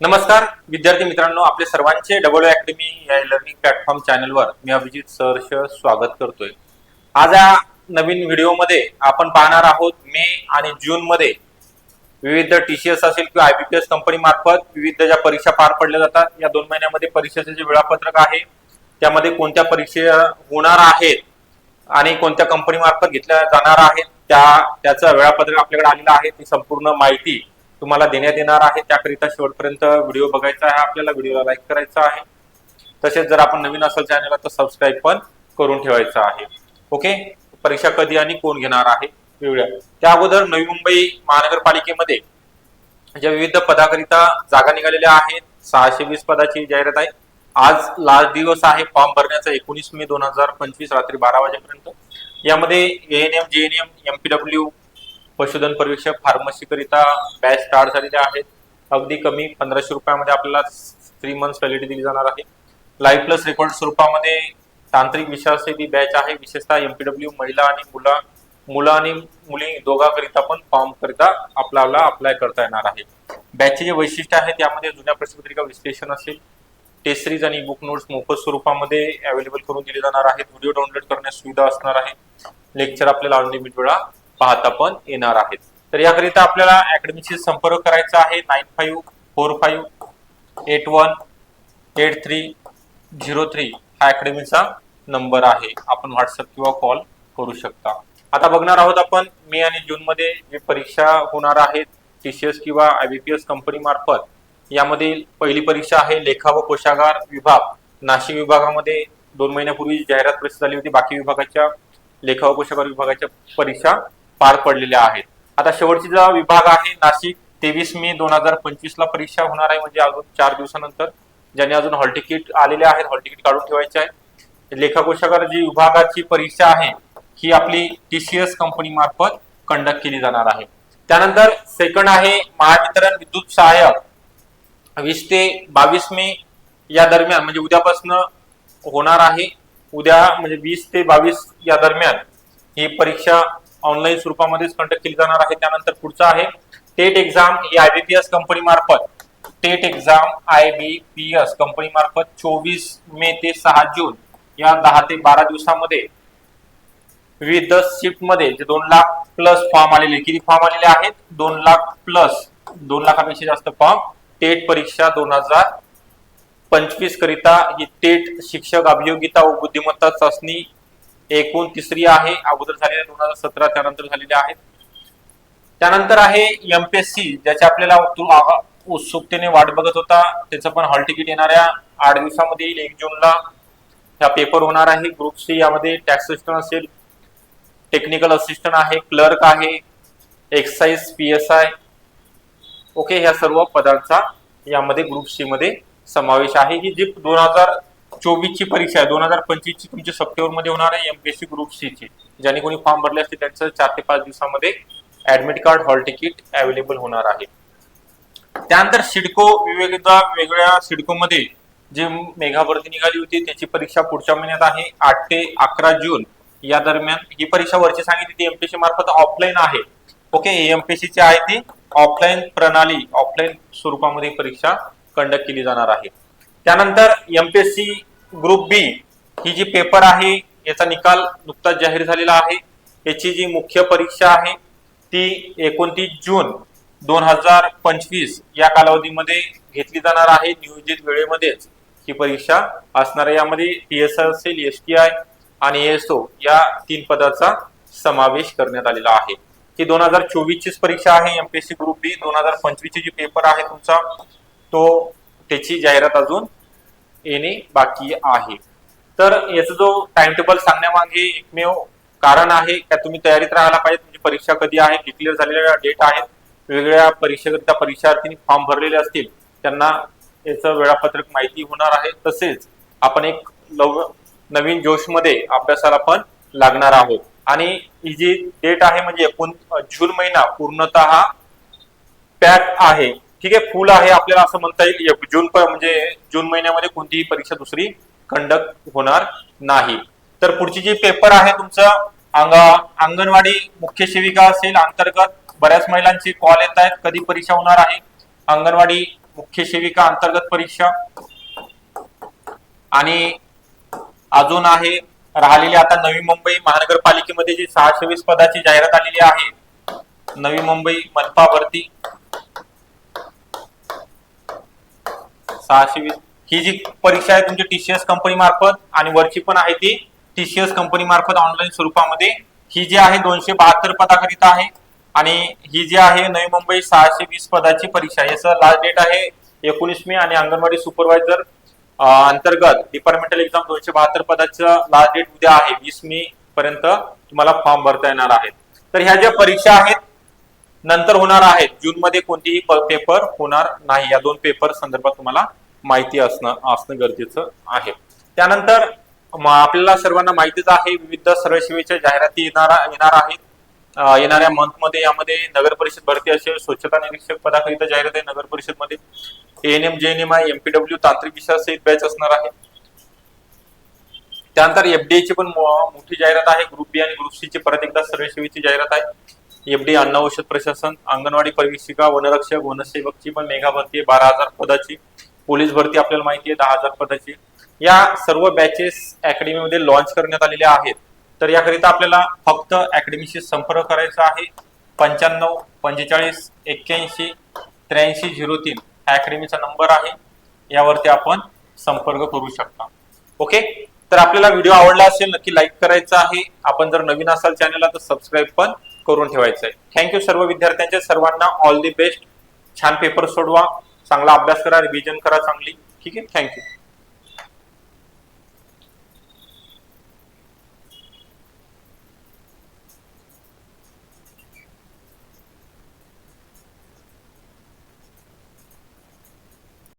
नमस्कार विद्यार्थी मित्रांनो आपले सर्वांचे डबल अकॅडमी या लर्निंग प्लॅटफॉर्म चॅनलवर मी अभिजित सहर्ष स्वागत करतोय. आज या नवीन व्हिडिओमध्ये आपण पाहणार आहोत मे आणि जून मध्ये विविध टीसीएस असेल किंवा आयबीपीएस कंपनी मार्फत विविध ज्या परीक्षा पार पडल्या जातात या दोन महिन्यामध्ये परीक्षेचे जे वेळापत्रक आहे त्यामध्ये कोणत्या परीक्षा होणार आहेत आणि कोणत्या कंपनी मार्फत घेतल्या जाणार आहेत त्या त्याचं वेळापत्रक आपल्याकडे आलेलं आहे ती संपूर्ण माहिती तुम्हाला देण्यात येणार आहे. त्याकरिता शेवटपर्यंत व्हिडिओ बघायचा आहे. आपल्याला व्हिडिओला लाईक करायचा आहे. तसेच जर आपण नवीन असेल चॅनलला तर सबस्क्राईब पण करून ठेवायचं आहे. ओके परीक्षा कधी आणि कोण घेणार आहे? वेगळ्या. त्या अगोदर नवी मुंबई महानगरपालिकेमध्ये ज्या विविध पदाकरिता जागा निघालेल्या आहेत सहाशे वीस पदाची जाहिरात आहे. आज लास्ट दिवस आहे फॉर्म भरण्याचा एकोणीस मे दोन हजार पंचवीस रात्री बारा वाजेपर्यंत. यामध्ये एएनएम जेएनएम एमपीडब्ल्यू पशुधन परीक्षक फार्मसी करिता बॅच स्टार्ट झालेले आहेत अगदी कमी पंधराशे रुपयामध्ये आपल्याला थ्री मंथ्स व्हॅलिडिटी दिली जाणार आहे. लाईव्ह प्लस रेकॉर्ड स्वरूपामध्ये तांत्रिक विषयासाठी बॅच आहे. विशेषतः एमपीडब्ल्यू महिला आणि मुला मुलं आणि मुली दोघांकरिता पण फॉर्म करिता आपल्याला अप्लाय करता येणार आहे. बॅचचे जे वैशिष्ट्य आहेत त्यामध्ये जुन्या प्रश्नपत्रिका विश्लेषण असेल. टेस्ट सिरीज आणि बुक नोट्स मोफत स्वरूपामध्ये अवेलेबल करून दिले जाणार आहेत. व्हिडिओ डाउनलोड करण्यास सुविधा असणार आहे. लेक्चर आपल्याला अनलिमिट वेळा पाहता पण येणार आहेत. तर याकरिता आपल्याला अकॅडमीशी संपर्क करायचा आहे. Nine five four five eight one eight three zero three हा अकॅडमीचा नंबर आहे. आपण व्हॉट्सअप किंवा कॉल करू शकता. आता बघणार आहोत आपण मे आणि जून मध्ये जी परीक्षा होणार आहेत टीसीएस किंवा आयबीपीएस कंपनी मार्फत यामध्ये पहिली परीक्षा आहे लेखा व कोशागार विभाग. नाशिक विभागामध्ये दोन महिन्यापूर्वी जाहिरात प्रसिद्ध झाली होती. बाकी विभागाच्या लेखा व कोशागार विभागाच्या परीक्षा पार पडलेल्या आहेत. आता शेवटची जो विभाग आहे नाशिक तेवीस मे दोन हजार पंचवीस ला परीक्षा होणार आहे म्हणजे अजून चार दिवसानंतर. ज्यांनी अजून हॉल तिकीट आलेले आहेत हॉल तिकीट काढून ठेवायचे आहे लेखाकोशागार जी विभागाची परीक्षा आहे ही आपली टीसीएस कंपनी मार्फत कंडक्ट केली जाणार आहे. त्यानंतर सेकंड आहे महावितरण विद्युत सहाय्यक. वीस ते बावीस मे या दरम्यान म्हणजे उद्यापासून होणार आहे. उद्या म्हणजे वीस ते बावीस या दरम्यान ही परीक्षा ऑनलाईन स्वरूपामध्येच कंडक्ट केली जाणार आहे. त्यानंतर पुढचं आहे टेट एक्झाम ही आयबीपीएस कंपनी मार्फत. TET exam I B P S company मार्फत चोवीस मे ते सहा जून या दहा ते बारा दिवसामध्ये विविध शिफ्टमध्ये जे दोन लाख प्लस फॉर्म आलेले किती फॉर्म आलेले आहेत? दोन लाख प्लस दोन लाखापेक्षा जास्त फॉर्म टेट परीक्षा दोन हजार पंचवीस करिता ही टेट शिक्षक अभियोगिता व बुद्धिमत्ता चाचणी एकूण तिसरी आहे अगोदर झालेल्या दोन हजार सतरा त्यानंतर झालेल्या आहेत. त्यानंतर आहे एमपीएससी ज्याच्या आपल्याला उत्सुकतेने वाट बघत होता. त्याचं पण हॉल तिकीट येणाऱ्या आठ दिवसामध्ये येईल एक जूनला. हा पेपर होणार आहे. ग्रुप सी यामध्ये टॅक्स सिस्टम असेल टेक्निकल असिस्टंट आहे क्लर्क आहे excise P S I okay ह्या सर्व पदांचा यामध्ये ग्रुप सी मध्ये समावेश आहे. ही जी दोन हजार चोवीसची परीक्षा आहे. दोन हजार पंचवीसची तुमची सप्टेंबरमध्ये होणार आहे एमपीएससी ग्रुप सी ची. ज्याने कोणी फॉर्म भरले असते त्यांचं चार ते पाच दिवसामध्ये admit card hall ticket available होणार आहे. त्यानंतर सिडको विविध वेगवेगळ्या सिडकोमध्ये जे मेघावरती भरती निघाली होती त्याची परीक्षा पुढच्या महिन्यात आहे आठ ते अकरा जून. या दरम्यान ही परीक्षा वरची सांगितली ती एमपीएससी मार्फत ऑफलाईन आहे. ओके एमपीएससी ची आहे ती ऑफलाईन प्रणाली ऑफलाईन स्वरूपामध्ये परीक्षा कंडक्ट केली जाणार आहे. त्यानंतर एमपीएससी ग्रुप बी ही जी पेपर आहे याचा निकाल नुकताच जाहीर झालेला आहे. याची जी मुख्य परीक्षा आहे ती एकोणतीस जून दोन हजार पंचवीस या कालावधीमध्ये घेतली जाणार आहे. नियोजित वेळेमध्येच ही परीक्षा असणार आहे. यामध्ये टी एस असेल एस टी आय आणि एसओ या तीन पदाचा समावेश करण्यात आलेला आहे. ही दोन हजार चोवीस चीच परीक्षा आहे. एमपीएससी ग्रुप बी दोन हजार पंचवीस ची जी पेपर आहे तुमचा तो त्याची जाहिरात अजून येणे बाकी आहे. तर याचा जो टाइम टेबल सांगण्यामागे एकमेव कारण आहे का तुम्ही तयारीत राहायला पाहिजे तुमची म्हणजे परीक्षा कधी आहे डिक्लेअर झालेल्या डेट आहेत. वेगवेगळ्या परीक्षेकरिता परीक्षार्थींनी फॉर्म भरलेले असतील त्यांना याचं वेळापत्रक माहिती होणार आहे. तसेच आपण एक लव नवीन जोशमध्ये अभ्यासाला पण लागणार आहोत. आणि ही जी डेट आहे म्हणजे एकूण जून महिना पूर्णतः पॅक आहे ठीक आहे फुल आहे आपल्याला असं म्हणता येईल. जून म्हणजे जून महिन्यामध्ये कोणतीही परीक्षा दुसरी कंडक्ट होणार नाही. तर पुढची जी पेपर आहे तुमचं अंग अंगणवाडी मुख्य सेविका असेल अंतर्गत बऱ्याच महिलांची कॉल येत आहेत कधी परीक्षा होणार आहे. अंगणवाडी मुख्य सेविका अंतर्गत परीक्षा. आणि अजून आहे राहिलेली आता नवी मुंबई महानगरपालिकेमध्ये जी सहाशे वीस पदाची जाहिरात आलेली आहे. नवी मुंबई मनपा भरती सहाशे वीस. ही जी परीक्षा आहे तुमची टीसीएस कंपनी मार्फत आणि वरची पण आहे ती टीसीएस कंपनी मार्फत ऑनलाईन स्वरूपामध्ये. ही जी आहे दोनशे बहात्तर पदाकरिता आहे आणि ही जी आहे नवी मुंबई सहाशे वीस पदाची परीक्षा. याचं लास्ट डेट आहे एकोणीस मे आणि अंगणवाडी सुपरवायझर अंतर्गत डिपार्टमेंटल एक्झाम दोनशे बहात्तर पदाचं लास्ट डेट उद्या आहे वीस मे पर्यंत तुम्हाला फॉर्म भरता येणार आहेत तर ह्या ज्या परीक्षा आहेत नंतर होणार आहेत. जून मध्ये कोणतीही पेपर होणार नाही. या दोन पेपर संदर्भात तुम्हाला माहिती असणं असणं गरजेचं आहे. त्यानंतर आपल्याला सर्वांना माहितीच आहे विविध सर्व सेवेच्या जाहिराती येणार येणार आहेत. येणाऱ्या मंथमध्ये यामध्ये नगर परिषद भरती असेल स्वच्छता निरीक्षक पदाकरिता जाहिरात आहे नगर परिषदमध्ये एएनएम जेएनएम आय एमपीडब्ल्यू तांत्रिक विषयासहित बॅच असणार आहे त्यानंतर एफडीए ची पण मोठी जाहिरात आहे ग्रुप बी आणि ग्रुप सी ची परत एकदा सर्व सेवेची जाहिरात आहे. एफडी अन्न औषध प्रशासन अंगणवाडी परिवेक्षिका वनरक्षक वनसेवकची पण मेगा भरती आहे बारा हजार पदाची. पोलीस भरती आपल्याला माहिती आहे दहा हजार पदाची या सर्व बॅचेस अकॅडमीमध्ये लॉन्च करण्यात आलेल्या आहेत. तर याकरिता आपल्याला फक्त अकॅडमीशी संपर्क करायचा आहे. पंच्याण्णव पंचेचाळीस एक्क्याऐंशी त्र्याऐंशी झिरो तीन हा अकॅडमीचा नंबर आहे. यावरती आपण संपर्क करू शकता. ओके तर आपल्याला व्हिडिओ आवडला असेल नक्की लाईक करायचा आहे. आपण जर नवीन असाल चॅनलला तर सबस्क्राईब पण करून ठेवायचं आहे. थँक्यू सर्व विद्यार्थ्यांच्या सर्वांना ऑल दी बेस्ट छान पेपर सोडवा. चांगला अभ्यास करा रिव्हिजन करा चांगली. ठीक आहे? थँक्यू